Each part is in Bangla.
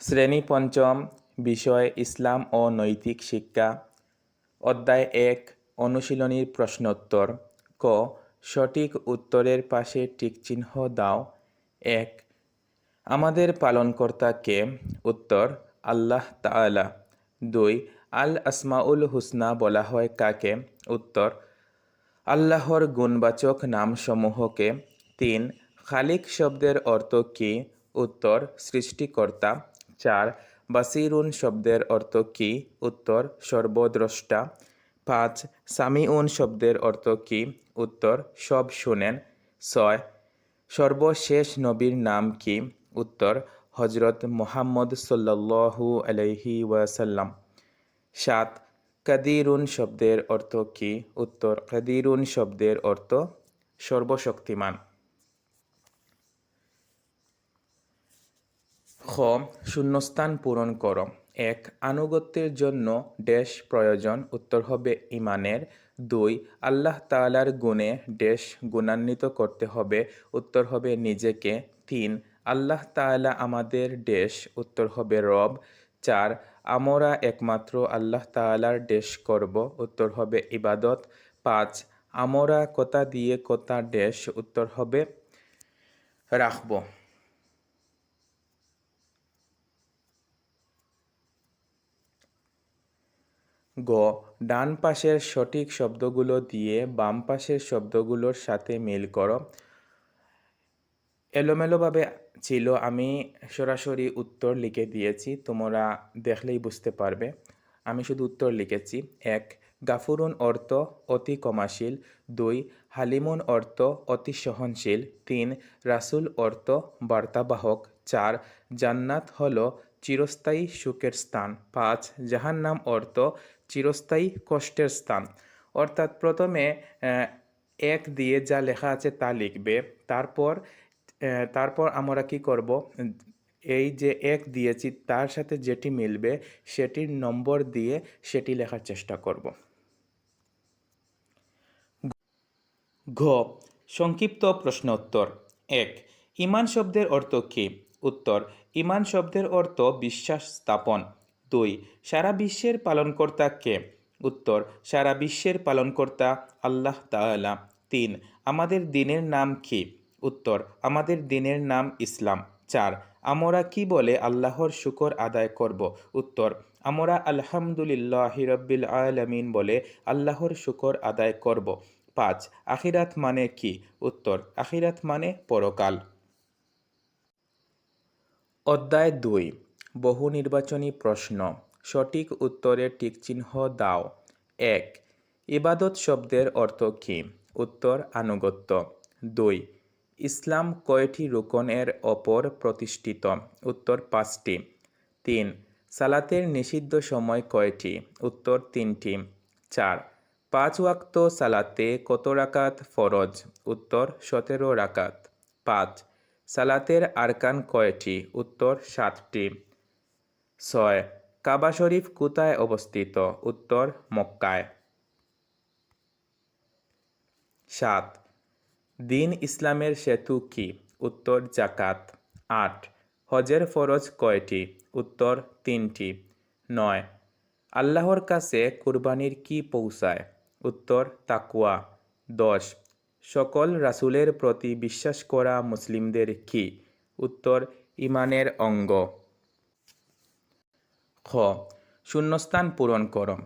শ্রেণি পঞ্চম বিষয় ইসলাম ও নৈতিক শিক্ষা, অধ্যায় এক, অনুশীলনীর প্রশ্নোত্তর। ক, সঠিক উত্তরের পাশে টিকচিহ্ন দাও। এক, আমাদের পালনকর্তা কে? উত্তর, আল্লাহ তাআলা। দুই, আল আসমাউল হুসনা বলা হয় কাকে? উত্তর, আল্লাহর গুণবাচক নামসমূহকে তিন, খালিক শব্দের অর্থ কী? উত্তর, সৃষ্টিকর্তা। চার, বাসিরুন শব্দের অর্থ কি? উত্তর, সর্বদ্রষ্টা। পাঁচ, সামিউন শব্দের অর্থ কি? উত্তর, সব শুনেন। ছয়, সর্বশেষ নবীর নাম কি? উত্তর হজরত মোহাম্মদ সাল্লাল্লাহু আলাইহি ওয়াসাল্লাম। সাত, কাদিরুন শব্দের অর্থ কি? উত্তর, কাদিরুন শব্দের অর্থ সর্বশক্তিমান। খ, শূন্যস্থান পূরণ করো। এক, আনুগত্যের জন্য ড্যাশ প্রয়োজন। উত্তর হবে ইমানের। দুই, আল্লাহ তাআলার গুণে ড্যাশ গুণান্বিত করতে হবে। উত্তর হবে নিজেকে। তিন, আল্লাহ তাআলা আমাদের ড্যাশ উত্তর হবে রব। চার, আমরা একমাত্র আল্লাহ তাআলার ড্যাশ করব। উত্তর হবে ইবাদত। পাঁচ, আমরা কথা দিয়ে কথা ড্যাশ উত্তর হবে রাখব। গ, ডান পাশের সঠিক শব্দগুলো দিয়ে বাম পাশের শব্দগুলোর সাথে মিল করো। এলোমেলোভাবে ছিল, আমি সরাসরি উত্তর লিখে দিয়েছি, তোমরা দেখলেই বুঝতে পারবে। আমি শুধু উত্তর লিখেছি। এক, গাফুরুন অর্থ অতি কমাশীল দুই, হালিমুন অর্থ অতি সহনশীল। তিন, রাসুল অর্থ বার্তাবাহক। চার, জান্নাত হল চিরস্থায়ী সুখের স্থান। পাঁচ যাহার নাম অর্থ চিরস্থায়ী কষ্টের স্থান। অর্থাৎ প্রথমে এক দিয়ে যা লেখা আছে তা লিখবে। তারপর তারপর আমরা কি করব? এই যে এক দিয়েছি, তার সাথে যেটি মিলবে, সেটির নম্বর দিয়ে সেটি লেখার চেষ্টা করব। ঘ, সংক্ষিপ্ত প্রশ্ন উত্তর এক, ইমান শব্দের অর্থ কী? উত্তর, ইমান শব্দের অর্থ বিশ্বাস স্থাপন। দুই, সারা বিশ্বের পালনকর্তা কে? উত্তর, সারা বিশ্বের পালনকর্তা আল্লাহ তাআলা। তিন, আমাদের দিনের নাম কি? উত্তর, আমাদের দিনের নাম ইসলাম। চার, আমরা কি বলে আল্লাহর শুকর আদায় করব? উত্তর, আমরা আলহামদুলিল্লাহ রব্বিল আলমিন বলে আল্লাহর শুকর আদায় করব। পাঁচ, আখিরাত মানে কি? উত্তর, আখিরাত মানে পরকাল। অধ্যায় দুই, বহু নির্বাচনী প্রশ্ন। সঠিক উত্তরের টিকচিহ্ন দাও। এক, ইবাদত শব্দের অর্থ কী? উত্তর, আনুগত্য। দুই, ইসলাম কয়টি রুকনের ওপর প্রতিষ্ঠিত? উত্তর, পাঁচটি। তিন, সালাতের নিষিদ্ধ সময় কয়টি? উত্তর, তিনটি। চার, পাঁচ ওয়াক্ত সালাতে কত রাকাত ফরজ? উত্তর, সতেরো রাকাত। পাঁচ সালাতের আরকান কয়টি? উত্তর সাতটি। ছয়, কাবা শরীফ কোথায় অবস্থিত? উত্তর মক্কায়। সাত, দিন ইসলামের সেতু কি? উত্তর জাকাত আট, হজের ফরজ কয়টি? উত্তর তিনটি। নয়, আল্লাহর কাছে কুরবানির কি পৌঁছায়? উত্তর তাকুয়া দশ সকল রাসুলের প্রতি বিশ্বাস করা মুসলিমদের কি? উত্তর ইমানের অঙ্গ। খ, শূন্যস্থান পূরণ করো।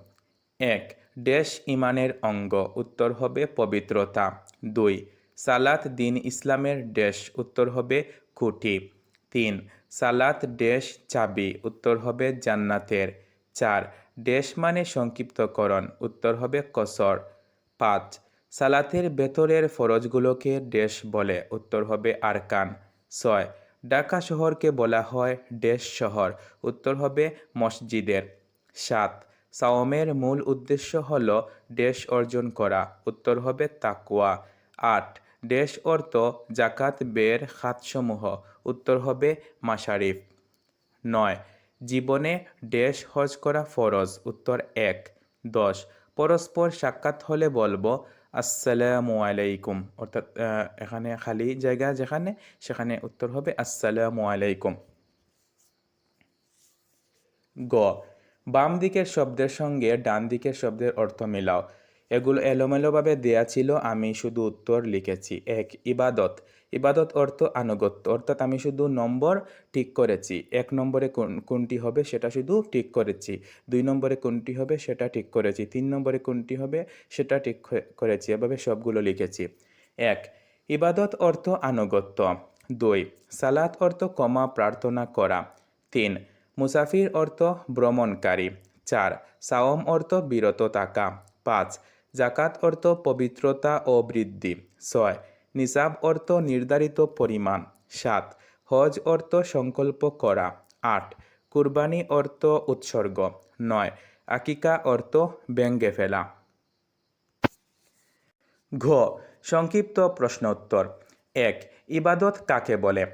এক ড্যাশ ইমানের অঙ্গ। উত্তর হবে পবিত্রতা। দুই, সালাত দিন ইসলামের ড্যাশ উত্তর হবে খুঁটি। তিন, সালাত ড্যাশ চাবি। উত্তর হবে জান্নাতের। চার ড্যাশ মানে সংক্ষিপ্তকরণ। উত্তর হবে কসর। পাঁচ সালাতের ভেতরের ফরজগুলোকে ড্যাশ বলে, উত্তর হবে আরকান। ছয়, ঢাকা শহরকে বলা হয় ড্যাশ শহর, উত্তর হবে মসজিদের। সাত, সাওমের মূল উদ্দেশ্য হল ড্যাশ অর্জন করা, উত্তর হবে তাকুয়া আট ড্যাশ অর্থ জাকাত বের খাতসমূহ, উত্তর হবে মাশারিফ। নয়, জীবনে ড্যাশ হজ করা ফরজ, উত্তর এক। দশ, পরস্পর সাক্ষাৎ হলে বলব আসসালামু আলাইকুম। অর্থাৎ এখানে খালি জায়গা যেখানে, সেখানে উত্তর হবে আসসালামু আলাইকুম। গ, বাম দিকের শব্দের সঙ্গে ডান দিকের শব্দের অর্থ মিলাও। এগুলো এলোমেলোভাবে দেয়া ছিল, আমি শুধু উত্তর লিখেছি। এক, ইবাদত। ইবাদত অর্থ আনুগত্য। অর্থাৎ আমি শুধু নম্বর ঠিক করেছি। এক নম্বরে কোন- কোনটি হবে সেটা শুধু ঠিক করেছি। দুই নম্বরে কোনটি হবে সেটা ঠিক করেছি। তিন নম্বরে কোনটি হবে সেটা ঠিক করেছি। এভাবে সবগুলো লিখেছি। এক, ইবাদত অর্থ আনুগত্য। দুই, সালাত অর্থ কমা প্রার্থনা করা। তিন, মুসাফির অর্থ ভ্রমণকারী। চার, সাওম অর্থ বিরত থাকা। পাঁচ, জাকাত অর্থ পবিত্রতা ও বৃদ্ধি। ছয় নিসাব অর্থ নির্ধারিত পরিমাণ। সাত, হজ অর্থ সংকল্প করা। আট, কুরবানি অর্থ উৎসর্গ। নয়, আকিকা অর্থ ব্যঙ্গে ফেলা। ঘ, সংক্ষিপ্ত প্রশ্নোত্তর। এক, ইবাদত কাকে বলে?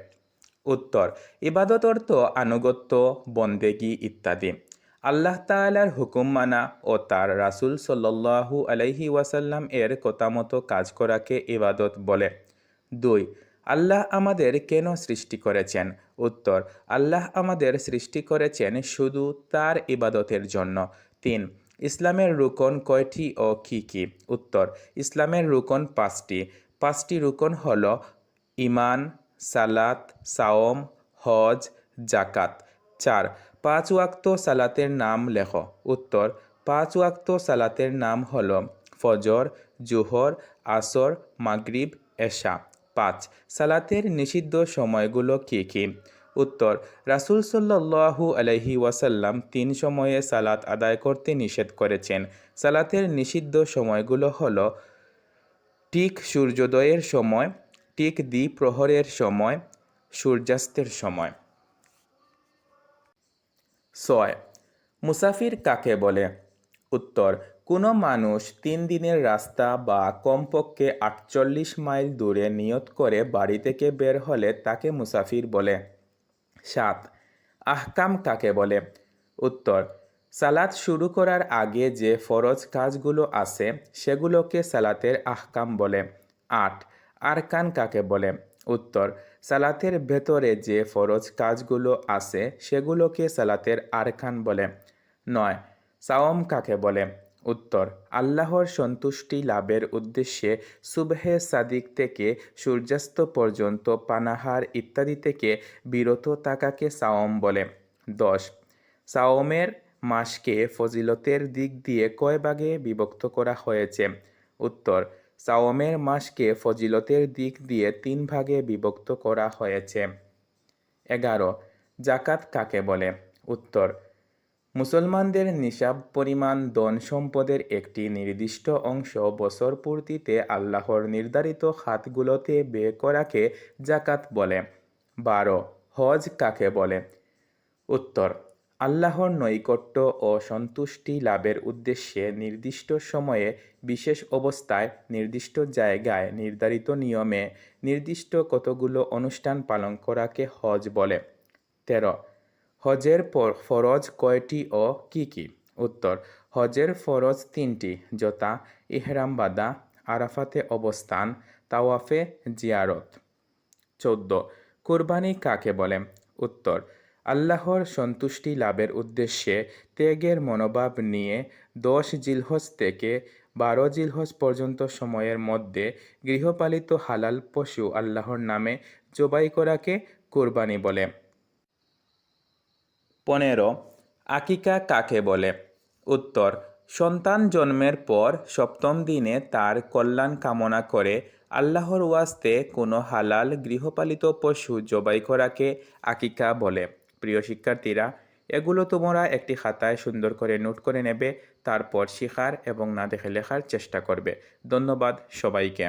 উত্তর, ইবাদত অর্থ আনুগত্য বন্দেগি ইত্যাদি। আল্লাহ তাআলার হুকুম মানা ও তার রাসূল সাল্লাল্লাহু আলাইহি ওয়াসাল্লাম এর কথা মতো কাজ করাকে ইবাদত বলে। দুই, আল্লাহ আমাদের কেন সৃষ্টি করেছেন? উত্তর, আল্লাহ আমাদের সৃষ্টি করেছেন শুধু তার ইবাদতের জন্য। তিন, ইসলামের রুকন কয়টি ও কি কি? উত্তর, ইসলামের রুকন পাঁচটি। পাঁচটি রুকন হল ইমান সালাত, সাওম, হজ জাকাত চার পাঁচ ওয়াক্ত সালাতের নাম লেখ। উত্তর পাঁচ ওয়াক্ত সালাতের নাম হল ফজর, জোহর, আসর, মাগরিব, এশা। পাঁচ, সালাতের নিষিদ্ধ সময়গুলো কি কি? উত্তর, রাসূল সাল্লাল্লাহু আলাইহি ওয়াসাল্লাম তিন সময়ে সালাত আদায় করতে নিষেধ করেছেন। সালাতের নিষিদ্ধ সময়গুলো হলো ঠিক সূর্যোদয়ের সময়, ঠিক দ্বিপ্রহরের সময়, সূর্যাস্তের সময়। ছয়। মুসাফির কাকে বলে? উত্তর, কোনো মানুষ তিন দিনের রাস্তা বা কমপক্ষে আটচল্লিশ মাইল দূরে নিয়ত করে বাড়ি থেকে বের হলে তাকে মুসাফির বলে। সাত, আহকাম কাকে বলে? উত্তর, সালাত শুরু করার আগে যে ফরজ কাজগুলো আছে সেগুলোকে সালাতের আহকাম বলে। আট, আরকান কাকে বলে? উত্তর সালাতের ভেতরে যে ফরজ কাজগুলো আছে, সেগুলোকে সালাতের আরকান বলে। নয় সাওম কাকে বলে? উত্তর, আল্লাহর সন্তুষ্টি লাভের উদ্দেশ্যে সুবহে সাদিক থেকে সূর্যাস্ত পর্যন্ত পানাহার ইত্যাদি থেকে বিরত থাকাকে সাওম বলে। দশ সাওমের মাসকে ফজিলতের দিক দিয়ে কয় ভাগে বিভক্ত করা হয়েছে? উত্তর সাওমের মাসকে ফজিলতের দিক দিয়ে তিন ভাগে বিভক্ত করা হয়েছে। এগারো, জাকাত কাকে বলে? উত্তর, মুসলমানদের নিসাব পরিমাণ ধন সম্পদের একটি নির্দিষ্ট অংশ বছর পূর্তিতে আল্লাহর নির্ধারিত খাতগুলোতে ব্যয় করাকে জাকাত বলে। বারো, হজ কাকে বলে? উত্তর আল্লাহর নৈকট্য ও সন্তুষ্টি লাভের উদ্দেশ্যে নির্দিষ্ট সময়ে, বিশেষ অবস্থায়, নির্দিষ্ট জায়গায় নির্ধারিত নিয়মে নির্দিষ্ট কতগুলো অনুষ্ঠান পালন করাকে হজ বলে। তেরো, হজের পর ফরজ কয়টি ও কি কি? উত্তর, হজের ফরজ তিনটি, যথা, ইহরাম বাদা, আরাফাতে অবস্থান, তাওয়াফে জিয়ারত। চোদ্দ, কুরবানি কাকে বলে? উত্তর আল্লাহর সন্তুষ্টি লাভের উদ্দেশ্যে ত্যাগের মনোভাব নিয়ে দশ জিলহজ থেকে বারো জিলহজ পর্যন্ত সময়ের মধ্যে গৃহপালিত হালাল পশু আল্লাহর নামে জবাই করাকে কুরবানি বলে। পনেরো, আকিকা কাকে বলে? উত্তর, সন্তান জন্মের পর সপ্তম দিনে তার কল্যাণ কামনা করে আল্লাহর ওয়াস্তে কোনো হালাল গৃহপালিত পশু জবাই করাকে আকিকা বলে। প্রিয় শিক্ষার্থীরা, এগুলো তোমরা একটি খাতায় সুন্দর করে নোট করে নেবে, তারপর শেখার এবং না দেখে লেখার চেষ্টা করবে। ধন্যবাদ সবাইকে।